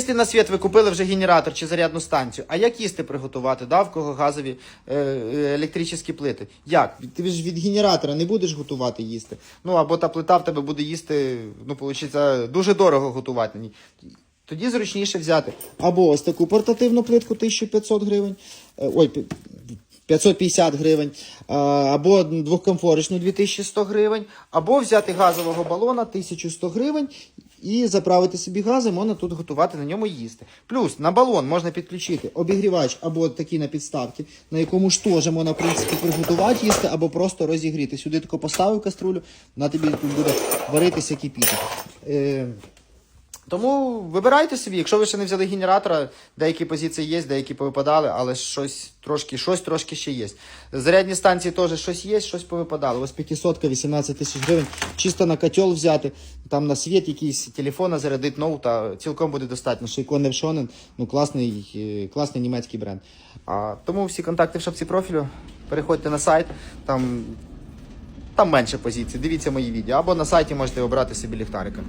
Якщо на світ ви купили вже генератор чи зарядну станцію, а як їсти приготувати? Да, в кого газові е, е, електричні плити? Як? Ти ж від генератора не будеш готувати їсти. Ну або та плита в тебе буде їсти, ну, виходить, дуже дорого готувати. Тоді зручніше взяти або ось таку портативну плитку 1500 гривень, е, ой, 550 гривень, або двохкомфорочну 2100 гривень, або взяти газового балона 1100 гривень і заправити собі газом, можна тут готувати на ньому їсти. Плюс на балон можна підключити обігрівач або такий на підставці, на якому ж теж можна в принципі приготувати їсти, або просто розігріти. Сюди тако поставив каструлю, на тобі тут буде варитися кипіти. Тому вибирайте собі, якщо ви ще не взяли генератора, деякі позиції є, деякі повипадали, але щось трошки, щось трошки ще є. Зарядні станції теж щось є, щось повипадало. Ось 500 18 тисяч гривень. Чисто на котел взяти, там на світ якийсь телефон зарядить ноута, цілком буде достатньо. Шейкон Невшонен, ну класний, е, класний німецький бренд. А, тому всі контакти в шапці профілю. Переходьте на сайт, там, там менше позицій. Дивіться мої відео. Або на сайті можете обрати собі ліхтарика.